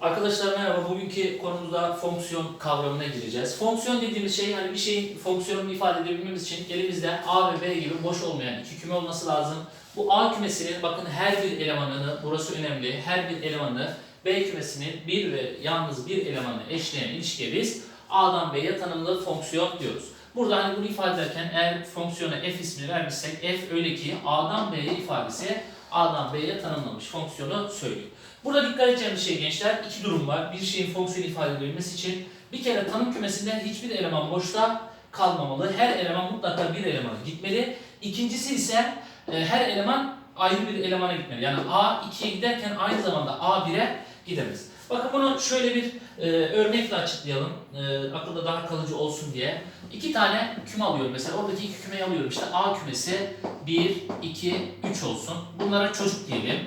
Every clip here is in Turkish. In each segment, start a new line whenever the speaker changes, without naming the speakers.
Arkadaşlar merhaba. Bugünkü konumuzda fonksiyon kavramına gireceğiz. Fonksiyon dediğimiz şey hani bir şeyin fonksiyonunu ifade edebilmemiz için elimizde A ve B gibi boş olmayan iki küme olması lazım. Bu A kümesinin bakın her bir elemanını, burası önemli, her bir elemanı B kümesinin bir ve yalnız bir elemanı eşleyen ilişkiye biz A'dan B'ye tanımlı fonksiyon diyoruz. Burada hani bunu ifade ederken eğer fonksiyona f ismini vermişsek f öyle ki A'dan B'ye ifadesi A'dan B'ye tanımlanmış fonksiyonu söylüyor. Burada dikkat edeceğimiz şey gençler iki durum var. Bir şeyin fonksiyon ifade edilmesi için bir kere tanım kümesinden hiçbir eleman boşta kalmamalı. Her eleman mutlaka bir elemana gitmeli. İkincisi ise e, her eleman ayrı bir elemana gitmeli. Yani A 2'ye giderken aynı zamanda A 1'e gidemez. Bakın bunu şöyle bir e, örnekle açıklayalım. E, akılda daha kalıcı olsun diye. İki tane küme alıyorum mesela. Oradaki iki kümeyi alıyorum. İşte A kümesi 1, 2, 3 olsun. Bunlara çocuk diyelim.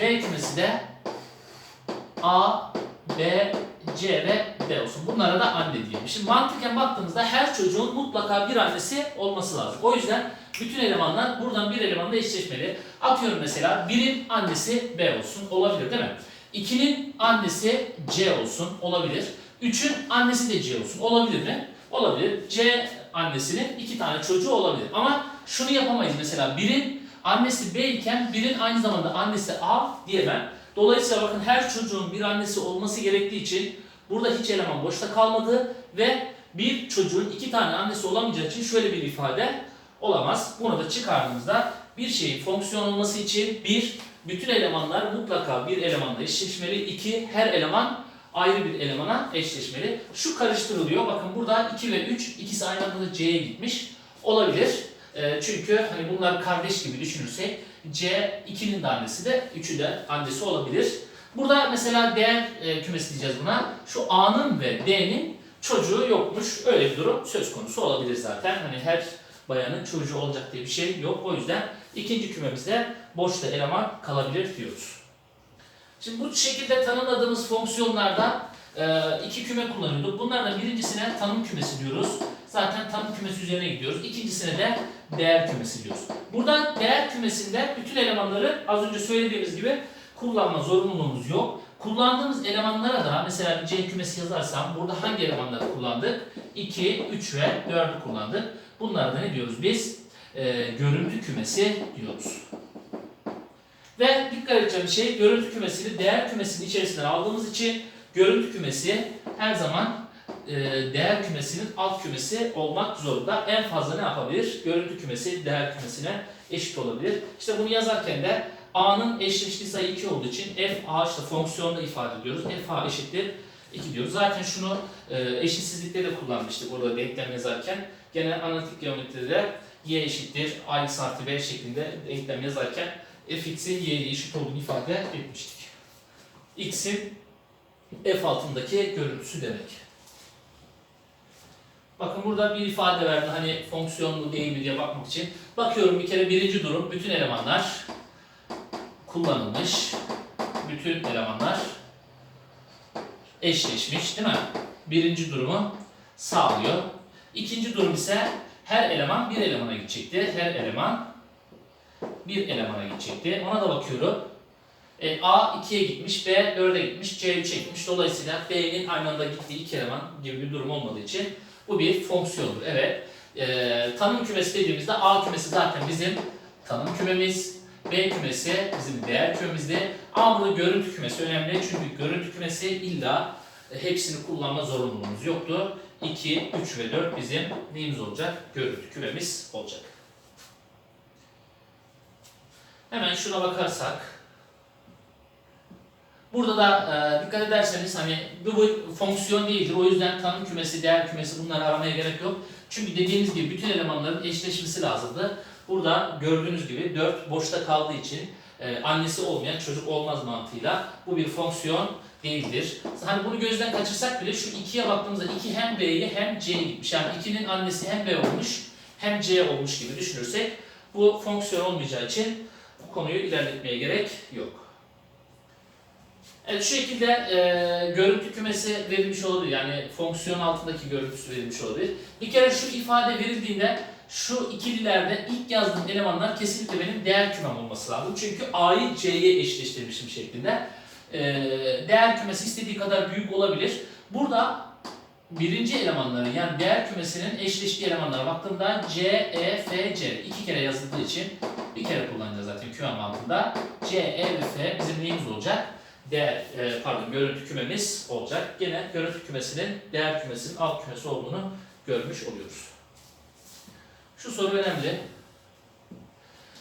B kümesi de A, B, C ve D olsun. Bunlara da anne diyelim. Şimdi mantıken baktığımızda her çocuğun mutlaka bir annesi olması lazım. O yüzden bütün elemanlar buradan bir elemanla eşleşmeli. Atıyorum mesela 1'in annesi B olsun. Olabilir değil mi? 2'nin annesi C olsun. Olabilir. 3'ün annesi de C olsun. Olabilir mi? Olabilir. C annesinin iki tane çocuğu olabilir. Ama şunu yapamayız mesela 1'in annesi B iken 1'in aynı zamanda annesi A diyemem. Dolayısıyla bakın her çocuğun bir annesi olması gerektiği için burada hiç eleman boşta kalmadı ve bir çocuğun iki tane annesi olamayacağı için şöyle bir ifade olamaz. Bunu da çıkardığımızda bir şeyin fonksiyon olması için bir, bütün elemanlar mutlaka bir elemanla eşleşmeli. İki, her eleman ayrı bir elemana eşleşmeli. Şu karıştırılıyor. Bakın burada 2 ve 3 ikisi aynı anda da C'ye gitmiş. Olabilir. Ee, çünkü hani bunlar kardeş gibi düşünürsek C 2'nin de annesi de 3'ü de annesi olabilir. Burada mesela değer e, kümesi diyeceğiz buna. Şu A'nın ve D'nin çocuğu yokmuş. Öyle bir durum söz konusu olabilir zaten. Hani her bayanın çocuğu olacak diye bir şey yok. O yüzden ikinci kümemizde boşta eleman kalabilir diyoruz. Şimdi bu şekilde tanımladığımız fonksiyonlarda e, iki küme kullanıyorduk. Bunlardan birincisine tanım kümesi diyoruz. Zaten tanım kümesi üzerine gidiyoruz. İkincisine de değer kümesi diyoruz. Burada değer kümesinde bütün elemanları az önce söylediğimiz gibi kullanma zorunluluğumuz yok. Kullandığımız elemanlara da mesela bir C kümesi yazarsam burada hangi elemanları kullandık? 2, 3 ve 4'ü kullandık. Bunlara da ne diyoruz biz? E, görüntü kümesi diyoruz. Ve dikkat edeceğim şey görüntü kümesini değer kümesinin içerisinden aldığımız için görüntü kümesi her zaman e, değer kümesinin alt kümesi olmak zorunda. En fazla ne yapabilir? Görüntü kümesi değer kümesine eşit olabilir. İşte bunu yazarken de A'nın eşleştiği sayı 2 olduğu için f a işte fonksiyonda ifade ediyoruz. f a eşittir 2 diyoruz. Zaten şunu e, eşitsizlikte de kullanmıştık orada denklem yazarken. Gene analitik geometride de y eşittir a x artı b şeklinde denklem yazarken fx'in y'ye eşit olduğunu ifade etmiştik. x'in f altındaki görüntüsü demek. Bakın burada bir ifade verdi hani fonksiyon mu değil mi diye bakmak için. Bakıyorum bir kere birinci durum bütün elemanlar kullanılmış. Bütün elemanlar eşleşmiş değil mi? Birinci durumu sağlıyor. İkinci durum ise her eleman bir elemana gidecekti. Her eleman bir elemana gidecekti. Ona da bakıyorum. E, A 2'ye gitmiş, B 4'e gitmiş, C 3'e gitmiş. Dolayısıyla B'nin aynı anda gittiği iki eleman gibi bir durum olmadığı için bu bir fonksiyondur. Evet. E, tanım kümesi dediğimizde A kümesi zaten bizim tanım kümemiz. B kümesi bizim değer kümemizdi. Ama burada görüntü kümesi önemli. Çünkü görüntü kümesi illa hepsini kullanma zorunluluğumuz yoktu. 2, 3 ve 4 bizim neyimiz olacak? Görüntü kümemiz olacak. Hemen şuna bakarsak. Burada da e, dikkat ederseniz hani bu, bu fonksiyon değildir. O yüzden tanım kümesi, değer kümesi bunları aramaya gerek yok. Çünkü dediğimiz gibi bütün elemanların eşleşmesi lazımdı. Burada gördüğünüz gibi 4 boşta kaldığı için e, annesi olmayan çocuk olmaz mantığıyla bu bir fonksiyon değildir. Hani bunu gözden kaçırsak bile şu 2'ye baktığımızda 2 hem B'ye hem C'ye gitmiş. Yani 2'nin annesi hem B olmuş hem C olmuş gibi düşünürsek bu fonksiyon olmayacağı için bu konuyu ilerletmeye gerek yok. Evet şu şekilde e, görüntü kümesi verilmiş olabilir. Yani fonksiyon altındaki görüntüsü verilmiş olabilir. Bir kere şu ifade verildiğinde şu ikililerde ilk yazdığım elemanlar kesinlikle benim değer kümem olması lazım. Çünkü A'yı C'ye eşleştirmişim şeklinde. E, değer kümesi istediği kadar büyük olabilir. Burada birinci elemanların yani değer kümesinin eşleştiği elemanlara baktığımda C, E, F, C iki kere yazıldığı için bir kere kullanacağız zaten küme mantığında. C, E ve F bizim neyimiz olacak? Değer, e, pardon görüntü kümemiz olacak. Gene görüntü kümesinin değer kümesinin alt kümesi olduğunu görmüş oluyoruz. Şu soru önemli.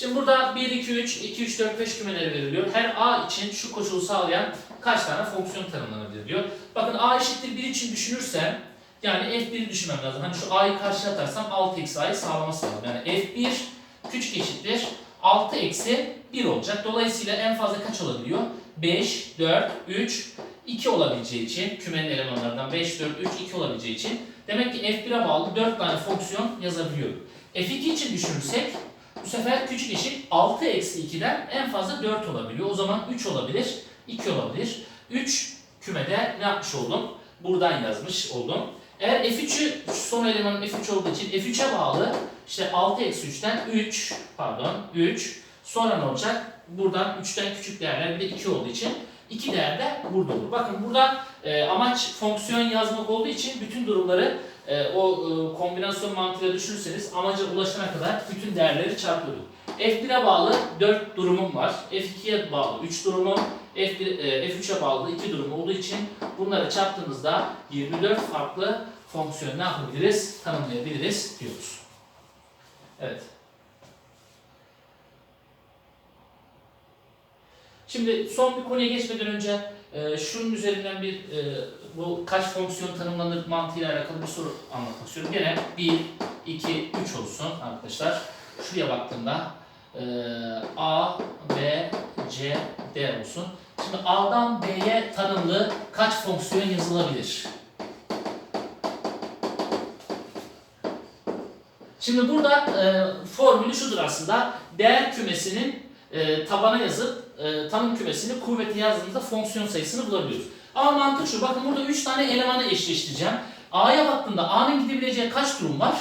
Şimdi burada 1, 2, 3, 2, 3, 4, 5 kümeleri veriliyor. Her A için şu koşulu sağlayan kaç tane fonksiyon tanımlanabilir diyor. Bakın A eşittir 1 için düşünürsem yani F1'i düşünmem lazım. Hani şu A'yı karşıya atarsam 6 eksi A'yı sağlaması lazım. Yani F1 küçük eşittir 6 eksi 1 olacak. Dolayısıyla en fazla kaç olabiliyor? 5, 4, 3, 2 olabileceği için kümenin elemanlarından 5, 4, 3, 2 olabileceği için demek ki F1'e bağlı 4 tane fonksiyon yazabiliyorum. F2 için düşünürsek bu sefer küçük eşit 6 eksi 2'den en fazla 4 olabiliyor. O zaman 3 olabilir, 2 olabilir. 3 kümede ne yapmış oldum? Buradan yazmış oldum. Eğer F3'ü son elemanın F3 olduğu için F3'e bağlı işte 6 eksi 3'ten 3 pardon 3 sonra ne olacak? Buradan 3'ten küçük değerler bir de 2 olduğu için 2 değer de burada olur. Bakın burada e, amaç fonksiyon yazmak olduğu için bütün durumları e, o e, kombinasyon mantığıyla düşünürseniz amaca ulaşana kadar bütün değerleri çarpıyorduk. F1'e bağlı 4 durumum var. F2'ye bağlı 3 durumum. F1, e, F3'e bağlı 2 durum olduğu için bunları çarptığımızda 24 farklı fonksiyon ne yapabiliriz? Tanımlayabiliriz diyoruz. Evet. Şimdi son bir konuya geçmeden önce e, şunun üzerinden bir e, bu kaç fonksiyon tanımlanır mantığıyla alakalı bir soru anlatmak istiyorum. Gene 1, 2, 3 olsun arkadaşlar. Şuraya baktığımda e, A, B, C, D olsun. Şimdi A'dan B'ye tanımlı kaç fonksiyon yazılabilir? Şimdi burada e, formülü şudur aslında. Değer kümesinin e, tabana yazıp e, tanım kümesini kuvvete yazdığımızda fonksiyon sayısını bulabiliyoruz. Ama mantık şu. Bakın burada 3 tane elemanı eşleştireceğim. A'ya baktığımda A'nın gidebileceği kaç durum var?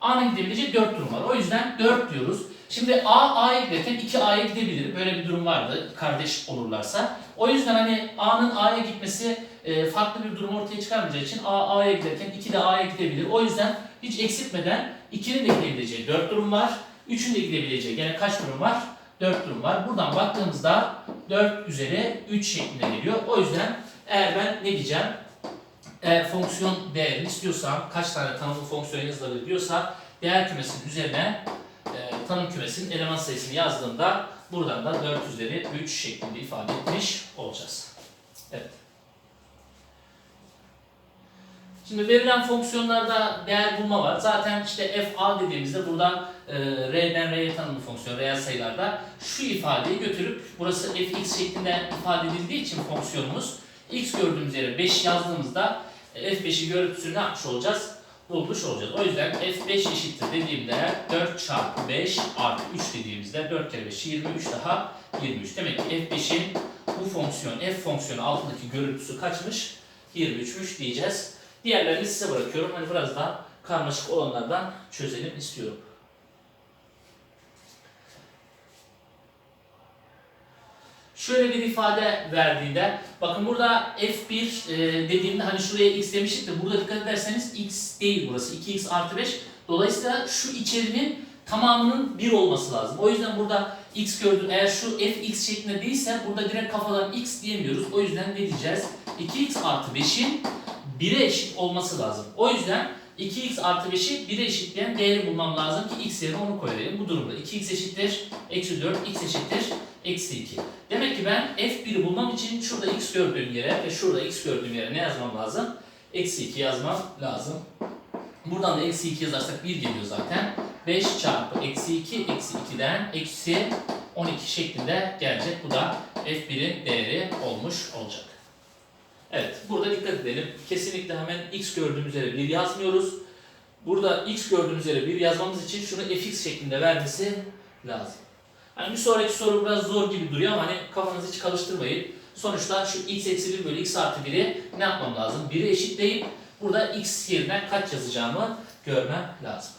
A'nın gidebileceği 4 durum var. O yüzden 4 diyoruz. Şimdi A, A'ya giderken 2 A'ya gidebilir. Böyle bir durum vardı kardeş olurlarsa. O yüzden hani A'nın A'ya gitmesi e, farklı bir durum ortaya çıkarmayacağı için A, A'ya giderken 2 de A'ya gidebilir. O yüzden hiç eksiltmeden 2'nin de gidebileceği 4 durum var. 3'ün de gidebileceği gene kaç durum var? 4 durum var. Buradan baktığımızda 4 üzeri 3 şeklinde geliyor. O yüzden eğer ben ne diyeceğim? Eğer fonksiyon değerini istiyorsam, kaç tane tanımlı fonksiyon yazılabilir diyorsa değer kümesinin üzerine e, tanım kümesinin eleman sayısını yazdığımda buradan da 4 üzeri 3 şeklinde ifade etmiş olacağız. Evet. Şimdi verilen fonksiyonlarda değer bulma var. Zaten işte fa dediğimizde burada e, r'den r'ye tanımlı fonksiyon reel sayılarda şu ifadeyi götürüp burası fx şeklinde ifade edildiği için fonksiyonumuz x gördüğümüz yere 5 yazdığımızda e, f5'i görüntüsünü ne yapmış olacağız? Bulmuş olacağız. O yüzden f5 eşittir dediğimde 4 çarpı 5 artı 3 dediğimizde 4 kere 5 23 daha 23. Demek ki f5'in bu fonksiyon f fonksiyonu altındaki görüntüsü kaçmış? 23'müş diyeceğiz. Diğerlerini size bırakıyorum. Hani biraz daha karmaşık olanlardan çözelim istiyorum. Şöyle bir ifade verdiğinde, bakın burada f1 e, dediğimde hani şuraya x demiştik de burada dikkat ederseniz x değil burası 2x artı 5. Dolayısıyla şu içerinin tamamının 1 olması lazım. O yüzden burada x gördüm. Eğer şu fx şeklinde değilse burada direkt kafadan x diyemiyoruz. O yüzden ne diyeceğiz? 2x artı 5'in 1'e eşit olması lazım. O yüzden 2x artı 5'i 1'e eşitleyen değeri bulmam lazım ki x yerine onu koyayım. Bu durumda 2x eşittir eksi 4, x eşittir eksi 2. Demek ki ben f1'i bulmam için şurada x gördüğüm yere ve şurada x gördüğüm yere ne yazmam lazım? Eksi 2 yazmam lazım. Buradan da eksi 2 yazarsak 1 geliyor zaten. 5 çarpı eksi 2 eksi 2'den eksi 12 şeklinde gelecek. Bu da f1'in değeri olmuş olacak. Evet, burada dikkat edelim. Kesinlikle hemen x gördüğümüz yere 1 yazmıyoruz. Burada x gördüğümüz yere 1 yazmamız için şunu fx şeklinde vermesi lazım. Hani bir sonraki soru biraz zor gibi duruyor ama hani kafanızı hiç çalıştırmayın. Sonuçta şu x eksi 1 bölü x artı 1'i ne yapmam lazım? 1'i eşitleyip burada x yerine kaç yazacağımı görmem lazım.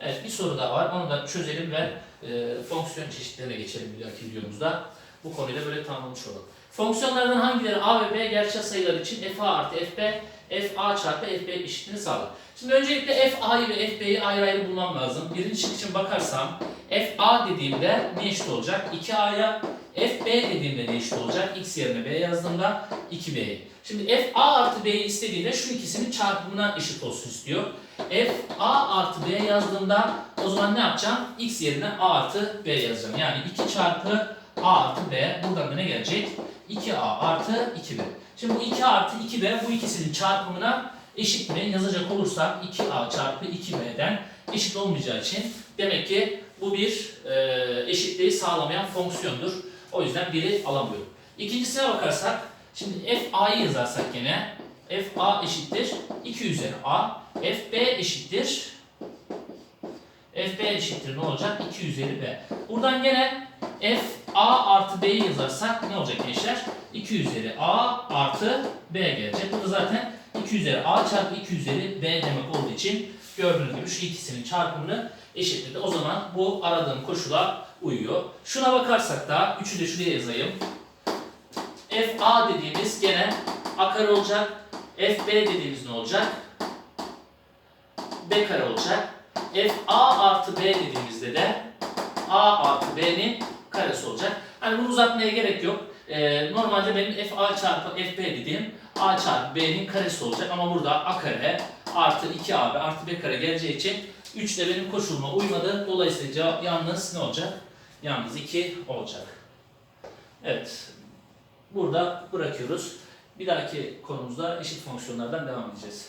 Evet bir soru daha var. Onu da çözelim ve e, fonksiyon çeşitlerine geçelim bir dahaki videomuzda. Bu konuyu da böyle tamamlamış olalım. Fonksiyonlardan hangileri a ve b gerçel sayılar için f a artı f b, f a çarpı f b eşitliğini sağlar. Şimdi öncelikle f a'yı ve f b'yi ayrı ayrı bulmam lazım. Birinci şık için bakarsam f a dediğimde ne eşit olacak? 2a'ya f b dediğimde ne eşit olacak? x yerine b yazdığımda 2b'ye. Şimdi f a artı b'yi istediğinde şu ikisinin çarpımına eşit olsun istiyor. f a artı b yazdığımda o zaman ne yapacağım? x yerine a artı b yazacağım. Yani 2 çarpı a artı b buradan da ne gelecek? 2a artı 2b. Şimdi bu 2 artı 2b bu ikisinin çarpımına eşit mi? Yazacak olursak 2a çarpı 2b'den eşit olmayacağı için demek ki bu bir e, eşitliği sağlamayan fonksiyondur. O yüzden biri alamıyorum. İkincisine bakarsak şimdi f a'yı yazarsak gene f a eşittir 2 üzeri a f b eşittir f b eşittir ne olacak? 2 üzeri b. Buradan gene f a artı b'yi yazarsak ne olacak gençler? 2 üzeri a artı b gelecek. Bu da zaten 2 üzeri a çarpı 2 üzeri b demek olduğu için gördüğünüz gibi şu ikisinin çarpımını eşitledi. O zaman bu aradığım koşula uyuyor. Şuna bakarsak da, üçü de şuraya yazayım. f a dediğimiz gene a kare olacak. f b dediğimiz ne olacak? b kare olacak. f a artı b dediğimizde de a artı b'nin karesi olacak. Hani bunu uzatmaya gerek yok. Ee, normalde benim f a çarpı f b dediğim a çarpı b'nin karesi olacak ama burada a kare artı 2ab artı b kare geleceği için 3 de benim koşuluma uymadı. Dolayısıyla cevap yalnız ne olacak? Yalnız 2 olacak. Evet. Burada bırakıyoruz. Bir dahaki konumuzda eşit fonksiyonlardan devam edeceğiz.